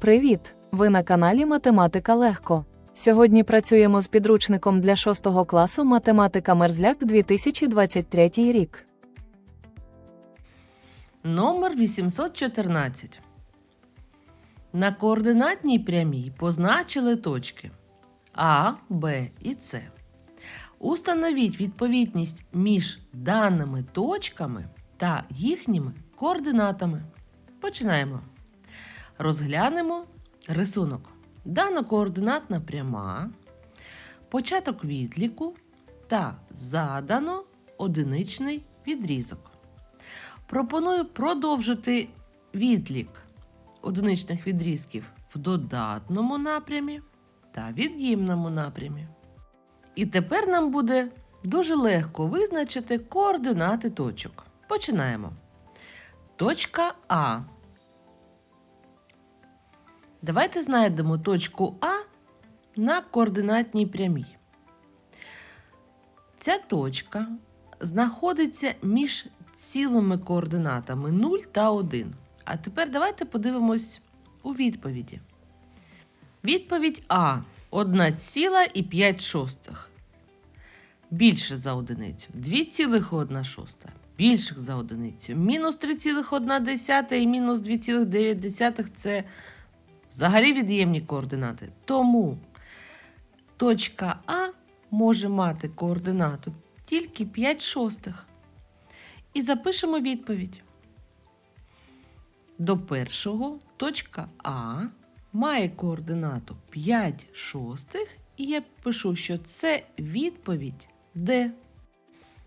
Привіт! Ви на каналі Математика Легко. Сьогодні працюємо з підручником для 6 класу Математика Мерзляк 2023 рік. Номер 814. На координатній прямій позначили точки А, Б і С. Установіть відповідність між даними точками та їхніми координатами. Починаємо. Розглянемо рисунок. Дано координатна пряма, початок відліку та задано одиничний відрізок. Пропоную продовжити відлік одиничних відрізків в додатному напрямі та від'ємному напрямі. І тепер нам буде дуже легко визначити координати точок. Починаємо. Точка А. Давайте знайдемо точку А на координатній прямій. Ця точка знаходиться між цілими координатами 0 та 1. А тепер давайте подивимось у відповіді. Відповідь А 1,5 більше за одиницю. 2,1 більше за одиницю. Мінус 3,1 і мінус 2,9 це взагалі від'ємні координати. Тому точка А може мати координату тільки 5 шостих. І запишемо відповідь. До першого точка А має координату 5 шостих, і я пишу, що це відповідь Д.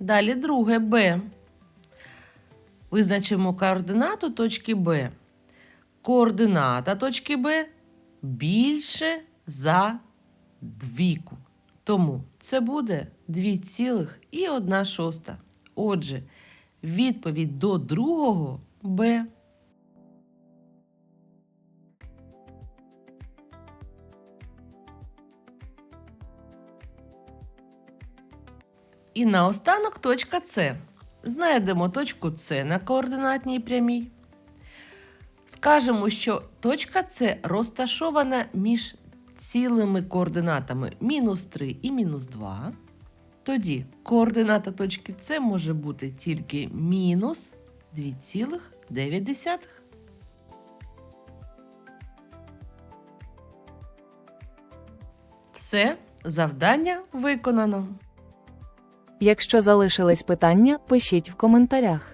Далі друге Б. Визначимо координату точки Б. Координата точки Б більше за двійку. Тому це буде 2,1 шоста. Отже, відповідь до другого Б. І наостанок точка С. Знайдемо точку С на координатній прямій. Скажемо, що точка С розташована між цілими координатами мінус 3 і мінус 2. Тоді координата точки С може бути тільки мінус 2,9. Все, завдання виконано. Якщо залишились питання, пишіть в коментарях.